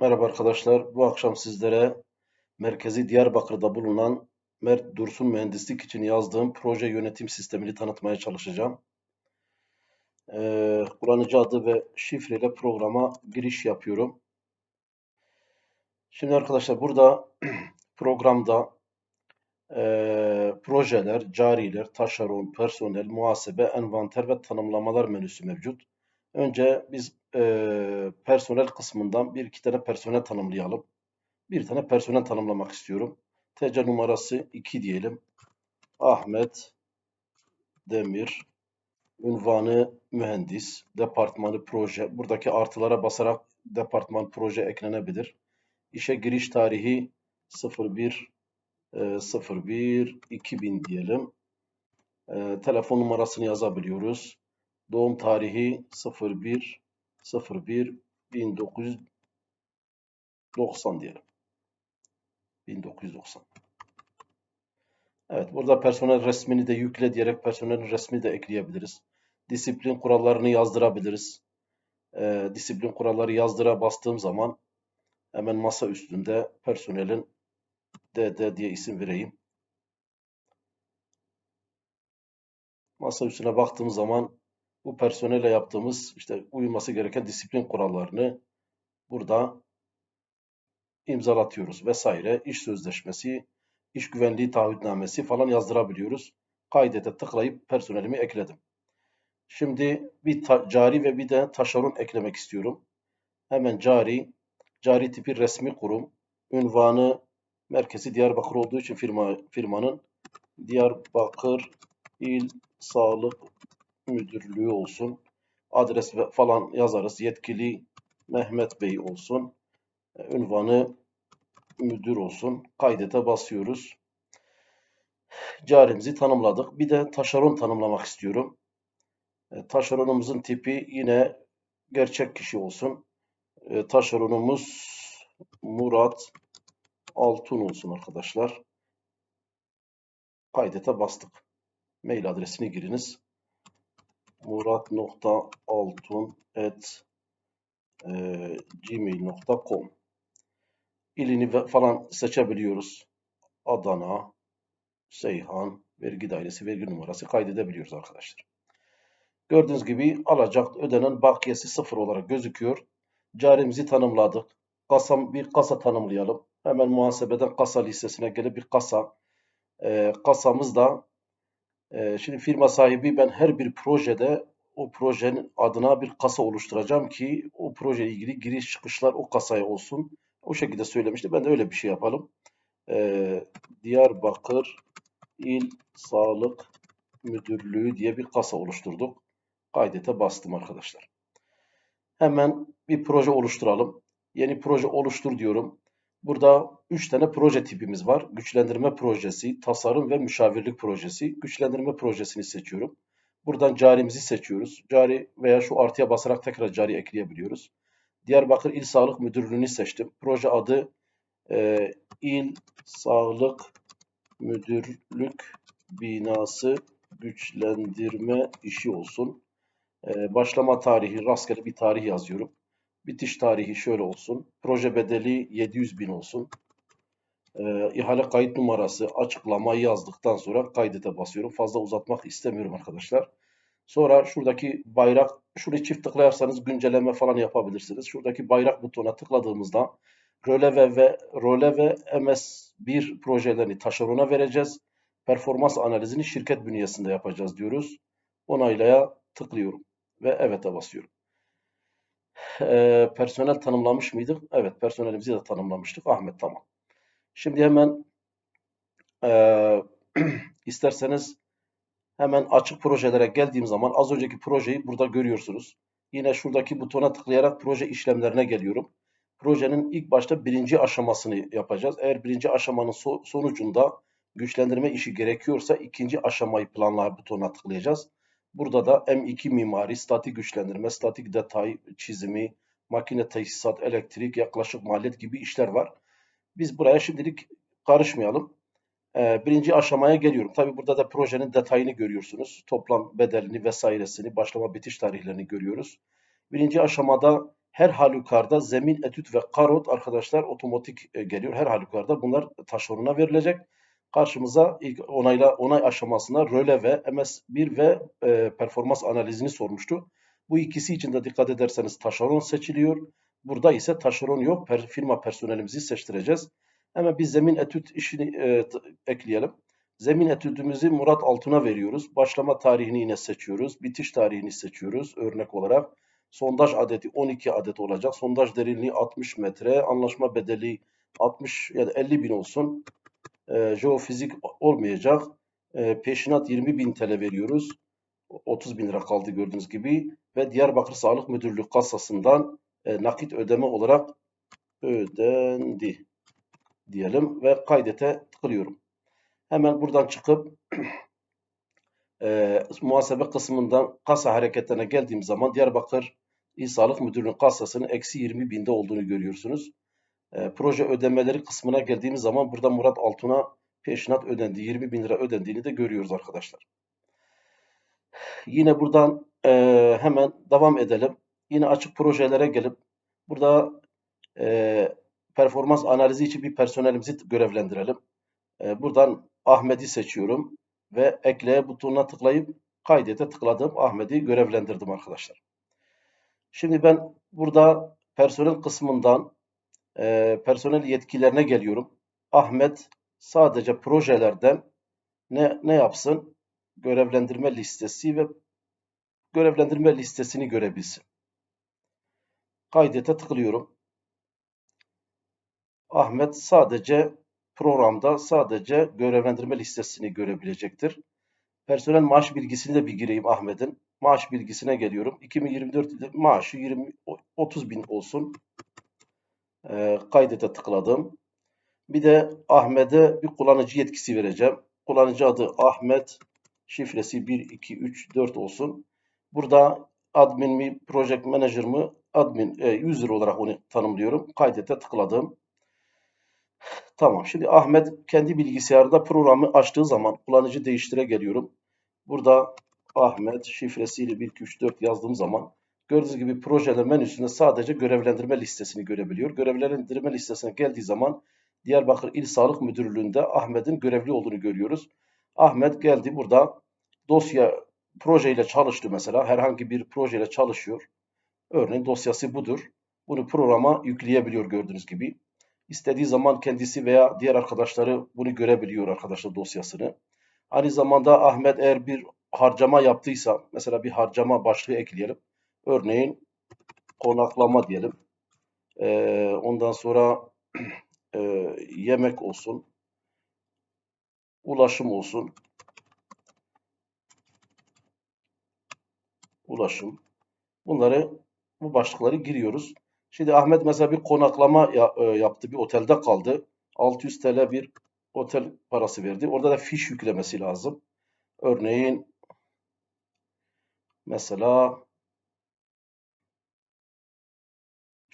Merhaba arkadaşlar. Bu akşam sizlere merkezi Diyarbakır'da bulunan Mert Dursun Mühendislik için yazdığım proje yönetim sistemini tanıtmaya çalışacağım. Ee, kullanıcı adı ve şifreyle programa giriş yapıyorum. Şimdi arkadaşlar burada programda e, projeler, cariler, taşeron, personel, muhasebe, envanter ve tanımlamalar menüsü mevcut. Önce biz e, personel kısmından bir iki tane personel tanımlayalım. Bir tane personel tanımlamak istiyorum. TC numarası 2 diyelim. Ahmet Demir. Ünvanı mühendis. Departmanı proje. Buradaki artılara basarak departman proje eklenebilir. İşe giriş tarihi 01 e, 01 2000 diyelim. E, telefon numarasını yazabiliyoruz. Doğum tarihi 01 01 1990 diyelim. 1990. Evet, burada personel resmini de yükle diyerek personelin resmini de ekleyebiliriz. Disiplin kurallarını yazdırabiliriz. Ee, disiplin kuralları yazdıra bastığım zaman hemen masa üstünde personelin DD diye isim vereyim. Masa üstüne baktığım zaman bu personelle yaptığımız işte uyulması gereken disiplin kurallarını burada imzalatıyoruz vesaire. İş sözleşmesi, iş güvenliği taahhütnamesi falan yazdırabiliyoruz. Kaydete tıklayıp personelimi ekledim. Şimdi bir cari ve bir de taşeron eklemek istiyorum. Hemen cari, cari tipi resmi kurum, ünvanı merkezi Diyarbakır olduğu için firma firmanın Diyarbakır İl Sağlık Müdürlüğü olsun. Adres falan yazarız. Yetkili Mehmet Bey olsun. Ünvanı müdür olsun. Kaydete basıyoruz. Carimizi tanımladık. Bir de taşeron tanımlamak istiyorum. E, taşeronumuzun tipi yine gerçek kişi olsun. E, taşeronumuz Murat Altun olsun arkadaşlar. Kaydete bastık. Mail adresini giriniz. murat.altun at e, ilini falan seçebiliyoruz. Adana, Seyhan, vergi dairesi, vergi numarası kaydedebiliyoruz arkadaşlar. Gördüğünüz gibi alacak ödenen bakiyesi sıfır olarak gözüküyor. Carimizi tanımladık. Kasam, bir kasa tanımlayalım. Hemen muhasebeden kasa listesine gelip bir kasa. E, kasamız da e, şimdi firma sahibi ben her bir projede o projenin adına bir kasa oluşturacağım ki o proje ilgili giriş çıkışlar o kasaya olsun. O şekilde söylemişti. Ben de öyle bir şey yapalım. Ee, Diyarbakır İl Sağlık Müdürlüğü diye bir kasa oluşturduk. Kaydete bastım arkadaşlar. Hemen bir proje oluşturalım. Yeni proje oluştur diyorum. Burada 3 tane proje tipimiz var. Güçlendirme projesi, tasarım ve müşavirlik projesi. Güçlendirme projesini seçiyorum. Buradan carimizi seçiyoruz. Cari veya şu artıya basarak tekrar cari ekleyebiliyoruz. Diyarbakır İl Sağlık Müdürlüğü'nü seçtim. Proje adı e, İl Sağlık Müdürlük Binası Güçlendirme işi olsun. E, başlama tarihi rastgele bir tarih yazıyorum. Bitiş tarihi şöyle olsun. Proje bedeli 700 bin olsun. E, ihale kayıt numarası açıklamayı yazdıktan sonra kaydete basıyorum. Fazla uzatmak istemiyorum arkadaşlar. Sonra şuradaki bayrak, şurayı çift tıklarsanız güncelleme falan yapabilirsiniz. Şuradaki bayrak butonuna tıkladığımızda röleve ve ve MS1 projelerini taşerona vereceğiz. Performans analizini şirket bünyesinde yapacağız diyoruz. Onaylaya tıklıyorum ve evet'e basıyorum. Ee, personel tanımlamış mıydık? Evet, personelimizi de tanımlamıştık. Ahmet tamam. Şimdi hemen e, isterseniz Hemen açık projelere geldiğim zaman az önceki projeyi burada görüyorsunuz. Yine şuradaki butona tıklayarak proje işlemlerine geliyorum. Projenin ilk başta birinci aşamasını yapacağız. Eğer birinci aşamanın so sonucunda güçlendirme işi gerekiyorsa ikinci aşamayı planla butonuna tıklayacağız. Burada da M2 mimari, statik güçlendirme, statik detay çizimi, makine tesisat, elektrik, yaklaşık maliyet gibi işler var. Biz buraya şimdilik karışmayalım birinci aşamaya geliyorum. Tabi burada da projenin detayını görüyorsunuz. Toplam bedelini vesairesini, başlama bitiş tarihlerini görüyoruz. Birinci aşamada Her halükarda zemin, etüt ve karot arkadaşlar otomatik e, geliyor. Her halükarda bunlar taşerona verilecek. Karşımıza ilk onayla onay aşamasında röle ve MS1 ve e, performans analizini sormuştu. Bu ikisi için de dikkat ederseniz taşeron seçiliyor. Burada ise taşeron yok. Per, firma personelimizi seçtireceğiz. Hemen biz zemin etüt işini e, ekleyelim. Zemin etüdümüzü Murat Altun'a veriyoruz. Başlama tarihini yine seçiyoruz. Bitiş tarihini seçiyoruz örnek olarak. Sondaj adeti 12 adet olacak. Sondaj derinliği 60 metre. Anlaşma bedeli 60 ya da 50 bin olsun. E, jeofizik olmayacak. E, peşinat 20 bin TL veriyoruz. 30 bin lira kaldı gördüğünüz gibi. Ve Diyarbakır Sağlık Müdürlüğü kasasından e, nakit ödeme olarak ödendi diyelim ve kaydete tıklıyorum. Hemen buradan çıkıp e, muhasebe kısmından kasa hareketlerine geldiğim zaman Diyarbakır İl Sağlık Müdürlüğü'nün kasasının eksi 20 binde olduğunu görüyorsunuz. E, proje ödemeleri kısmına geldiğimiz zaman burada Murat Altun'a peşinat ödendi. 20 bin lira ödendiğini de görüyoruz arkadaşlar. Yine buradan e, hemen devam edelim. Yine açık projelere gelip burada e, performans analizi için bir personelimizi görevlendirelim. E, buradan Ahmet'i seçiyorum ve ekle butonuna tıklayıp kaydete tıkladım. Ahmet'i görevlendirdim arkadaşlar. Şimdi ben burada personel kısmından e, personel yetkilerine geliyorum. Ahmet sadece projelerden ne, ne yapsın? Görevlendirme listesi ve görevlendirme listesini görebilsin. Kaydete tıklıyorum. Ahmet sadece programda sadece görevlendirme listesini görebilecektir. Personel maaş bilgisini de bir gireyim Ahmet'in. Maaş bilgisine geliyorum. 2024 yılı maaşı 20, 30 bin olsun. E, kaydete tıkladım. Bir de Ahmet'e bir kullanıcı yetkisi vereceğim. Kullanıcı adı Ahmet. Şifresi 1, 2, 3, 4 olsun. Burada admin mi, project manager mı, admin, e, user olarak onu tanımlıyorum. Kaydete tıkladım. Tamam. Şimdi Ahmet kendi bilgisayarda programı açtığı zaman kullanıcı değiştire geliyorum. Burada Ahmet şifresiyle 1, 2, 3, 4 yazdığım zaman gördüğünüz gibi projeler menüsünde sadece görevlendirme listesini görebiliyor. Görevlendirme listesine geldiği zaman Diyarbakır İl Sağlık Müdürlüğü'nde Ahmet'in görevli olduğunu görüyoruz. Ahmet geldi burada dosya projeyle çalıştı mesela. Herhangi bir projeyle çalışıyor. Örneğin dosyası budur. Bunu programa yükleyebiliyor gördüğünüz gibi. İstediği zaman kendisi veya diğer arkadaşları bunu görebiliyor arkadaşlar dosyasını. Aynı zamanda Ahmet eğer bir harcama yaptıysa, mesela bir harcama başlığı ekleyelim. Örneğin konaklama diyelim. Ee, ondan sonra e, yemek olsun, ulaşım olsun, ulaşım. Bunları bu başlıkları giriyoruz. Şimdi Ahmet mesela bir konaklama e, yaptı, bir otelde kaldı. 600 TL bir otel parası verdi. Orada da fiş yüklemesi lazım. Örneğin mesela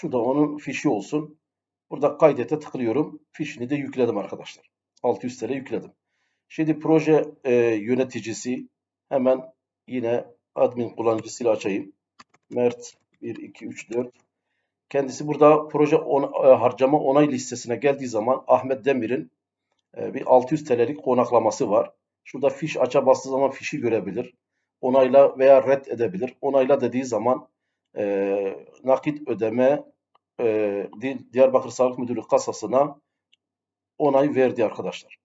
şu da onun fişi olsun. Burada kaydete tıklıyorum. Fişini de yükledim arkadaşlar. 600 TL yükledim. Şimdi proje e, yöneticisi hemen yine admin kullanıcısıyla açayım. Mert 1, 2, 3, 4 Kendisi burada proje on, e, harcama onay listesine geldiği zaman Ahmet Demir'in e, bir 600 TL'lik konaklaması var. Şurada fiş aça bastığı zaman fişi görebilir. Onayla veya red edebilir. Onayla dediği zaman e, nakit ödeme e, Diyarbakır Sağlık Müdürlüğü kasasına onay verdi arkadaşlar.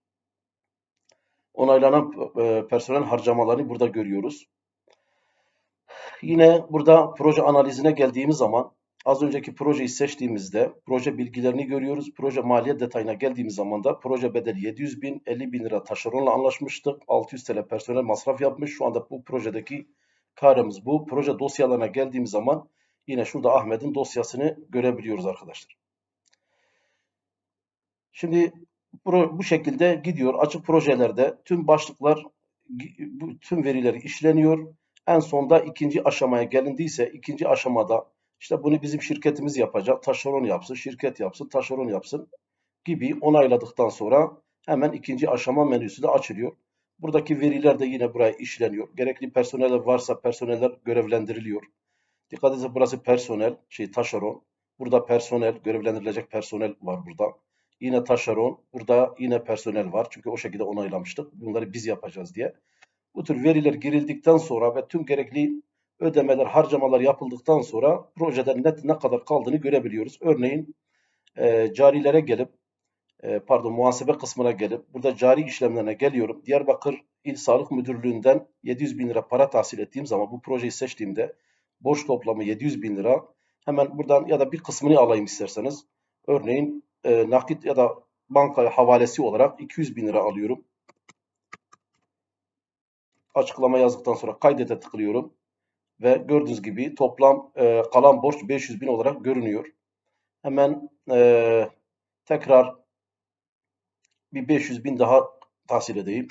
Onaylanan e, personel harcamalarını burada görüyoruz. Yine burada proje analizine geldiğimiz zaman Az önceki projeyi seçtiğimizde proje bilgilerini görüyoruz. Proje maliyet detayına geldiğimiz zaman da proje bedeli 700 bin, 50 bin lira taşeronla anlaşmıştık. 600 TL personel masraf yapmış. Şu anda bu projedeki karımız bu. Proje dosyalarına geldiğimiz zaman yine şurada Ahmet'in dosyasını görebiliyoruz arkadaşlar. Şimdi bu şekilde gidiyor. Açık projelerde tüm başlıklar, tüm verileri işleniyor. En sonda ikinci aşamaya gelindiyse ikinci aşamada işte bunu bizim şirketimiz yapacak. Taşeron yapsın, şirket yapsın, taşeron yapsın gibi onayladıktan sonra hemen ikinci aşama menüsü de açılıyor. Buradaki veriler de yine buraya işleniyor. Gerekli personeller varsa personeller görevlendiriliyor. Dikkat edin burası personel, şey taşeron. Burada personel, görevlendirilecek personel var burada. Yine taşeron, burada yine personel var. Çünkü o şekilde onaylamıştık. Bunları biz yapacağız diye. Bu tür veriler girildikten sonra ve tüm gerekli ödemeler, harcamalar yapıldıktan sonra projeden net ne kadar kaldığını görebiliyoruz. Örneğin e, carilere gelip, e, pardon muhasebe kısmına gelip, burada cari işlemlerine geliyorum. Diyarbakır İl Sağlık Müdürlüğü'nden 700 bin lira para tahsil ettiğim zaman bu projeyi seçtiğimde borç toplamı 700 bin lira. Hemen buradan ya da bir kısmını alayım isterseniz. Örneğin e, nakit ya da banka havalesi olarak 200 bin lira alıyorum. Açıklama yazdıktan sonra kaydete tıklıyorum. Ve gördüğünüz gibi toplam e, kalan borç 500 bin olarak görünüyor. Hemen e, tekrar bir 500 bin daha tahsil edeyim.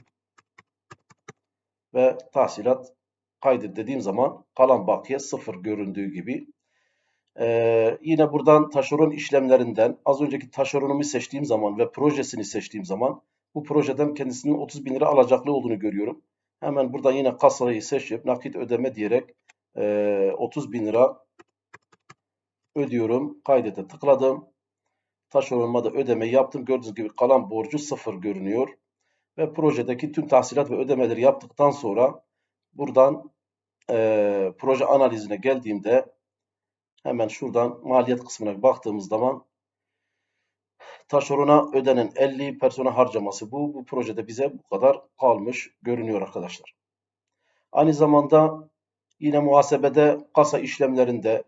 Ve tahsilat kaydet dediğim zaman kalan bakiye sıfır göründüğü gibi. Ee, yine buradan taşeron işlemlerinden az önceki taşeronumu seçtiğim zaman ve projesini seçtiğim zaman bu projeden kendisinin 30 bin lira alacaklı olduğunu görüyorum. Hemen buradan yine kasayı seçip nakit ödeme diyerek e, 30 bin lira ödüyorum. Kaydete tıkladım. Taşeronuma da ödeme yaptım. Gördüğünüz gibi kalan borcu sıfır görünüyor. Ve projedeki tüm tahsilat ve ödemeleri yaptıktan sonra buradan e, proje analizine geldiğimde hemen şuradan maliyet kısmına baktığımız zaman taşerona ödenen 50 personel harcaması bu. Bu projede bize bu kadar kalmış görünüyor arkadaşlar. Aynı zamanda yine muhasebede kasa işlemlerinde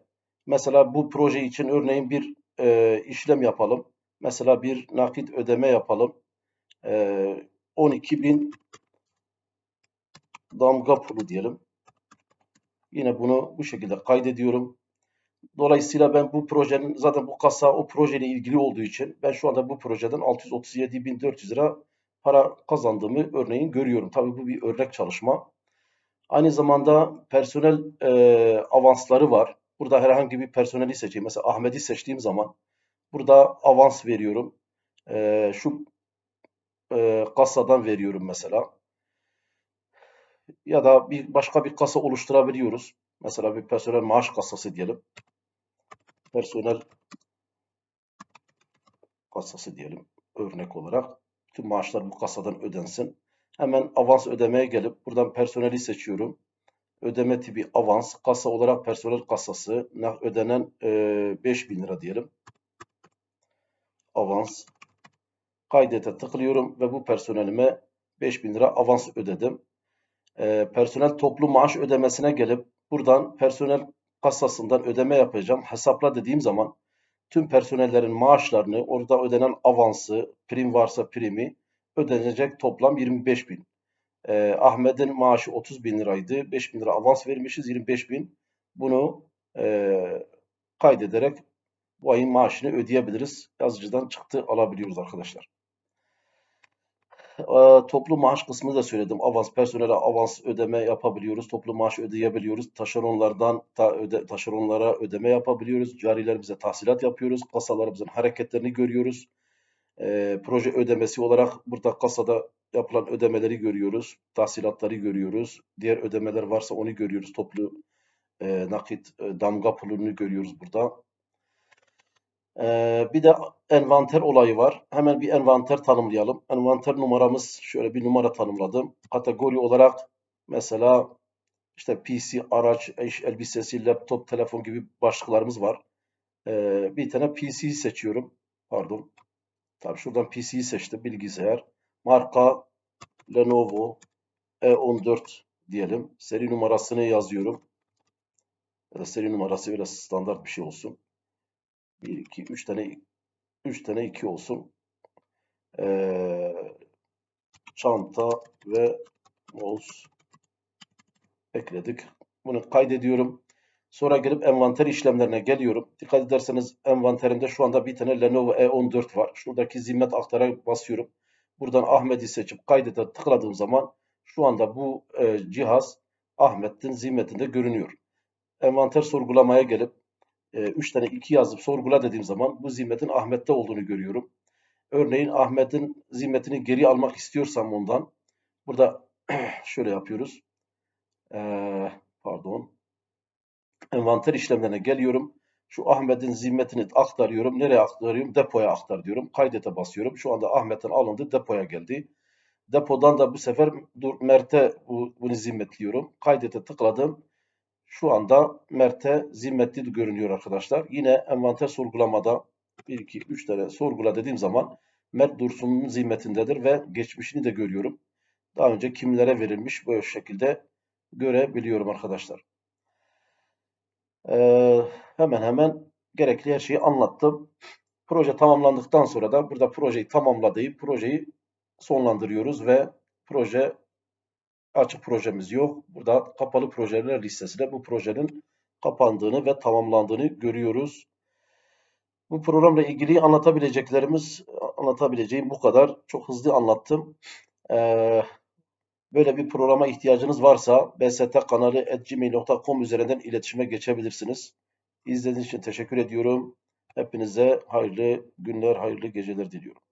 mesela bu proje için örneğin bir e, işlem yapalım. Mesela bir nakit ödeme yapalım. E, 12 bin damga pulu diyelim. Yine bunu bu şekilde kaydediyorum. Dolayısıyla ben bu projenin zaten bu kasa o projeyle ilgili olduğu için ben şu anda bu projeden 637.400 lira para kazandığımı örneğin görüyorum. Tabii bu bir örnek çalışma. Aynı zamanda personel e, avansları var. Burada herhangi bir personeli seçeyim. Mesela Ahmet'i seçtiğim zaman burada avans veriyorum. E, şu e, kasadan veriyorum mesela. Ya da bir başka bir kasa oluşturabiliyoruz. Mesela bir personel maaş kasası diyelim. Personel kasası diyelim örnek olarak. Tüm maaşlar bu kasadan ödensin. Hemen avans ödemeye gelip buradan personeli seçiyorum. Ödeme tipi avans. Kasa olarak personel kasası. Ödenen e, 5000 lira diyelim. Avans. Kaydete tıklıyorum ve bu personelime 5000 lira avans ödedim. E, personel toplu maaş ödemesine gelip buradan personel kasasından ödeme yapacağım. Hesapla dediğim zaman tüm personellerin maaşlarını, orada ödenen avansı, prim varsa primi ödenecek toplam 25 bin. E, Ahmet'in maaşı 30 bin liraydı. 5 bin lira avans vermişiz 25 bin. Bunu e, kaydederek bu ayın maaşını ödeyebiliriz. Yazıcıdan çıktı alabiliyoruz arkadaşlar. E, toplu maaş kısmını da söyledim. Avans, personele avans ödeme yapabiliyoruz. Toplu maaş ödeyebiliyoruz. Taşeronlardan ta, öde, taşeronlara ödeme yapabiliyoruz. Carilerimize tahsilat yapıyoruz. Kasalarımızın hareketlerini görüyoruz. E, proje ödemesi olarak burada kasada yapılan ödemeleri görüyoruz. Tahsilatları görüyoruz. Diğer ödemeler varsa onu görüyoruz. Toplu e, nakit e, damga pulunu görüyoruz burada. Ee, bir de envanter olayı var. Hemen bir envanter tanımlayalım. Envanter numaramız şöyle bir numara tanımladım. Kategori olarak mesela işte PC, araç, eş elbisesi, laptop, telefon gibi başlıklarımız var. Ee, bir tane PC seçiyorum. Pardon. Tabii şuradan PC'yi seçtim. Bilgisayar. Marka Lenovo E14 diyelim. Seri numarasını yazıyorum. Ya da seri numarası biraz standart bir şey olsun. 1, 2, 3 tane 3 tane 2 olsun. Ee, çanta ve mouse ekledik. Bunu kaydediyorum. Sonra gelip envanter işlemlerine geliyorum. Dikkat ederseniz envanterimde şu anda bir tane Lenovo E14 var. Şuradaki zimmet aktara basıyorum. Buradan Ahmet'i seçip kaydete tıkladığım zaman şu anda bu e, cihaz Ahmet'in zimmetinde görünüyor. Envanter sorgulamaya gelip 3 tane 2 yazıp sorgula dediğim zaman bu zimmetin Ahmet'te olduğunu görüyorum. Örneğin Ahmet'in zimmetini geri almak istiyorsam ondan burada şöyle yapıyoruz. Ee, pardon. Envanter işlemlerine geliyorum. Şu Ahmet'in zimmetini aktarıyorum. Nereye aktarıyorum? Depoya aktar diyorum. Kaydete basıyorum. Şu anda Ahmet'in alındı. Depoya geldi. Depodan da bu sefer Mert'e bu, bunu zimmetliyorum. Kaydete tıkladım. Şu anda Mert'e zimmetli görünüyor arkadaşlar. Yine envanter sorgulamada 1, 2, 3 tane sorgula dediğim zaman Mert Dursun'un zimmetindedir ve geçmişini de görüyorum. Daha önce kimlere verilmiş böyle şekilde görebiliyorum arkadaşlar. Ee, hemen hemen gerekli her şeyi anlattım. Proje tamamlandıktan sonra da burada projeyi tamamla projeyi sonlandırıyoruz ve proje açık projemiz yok. Burada kapalı projeler listesinde bu projenin kapandığını ve tamamlandığını görüyoruz. Bu programla ilgili anlatabileceklerimiz, anlatabileceğim bu kadar. Çok hızlı anlattım. Ee, böyle bir programa ihtiyacınız varsa bstkanalı.gmail.com üzerinden iletişime geçebilirsiniz. İzlediğiniz için teşekkür ediyorum. Hepinize hayırlı günler, hayırlı geceler diliyorum.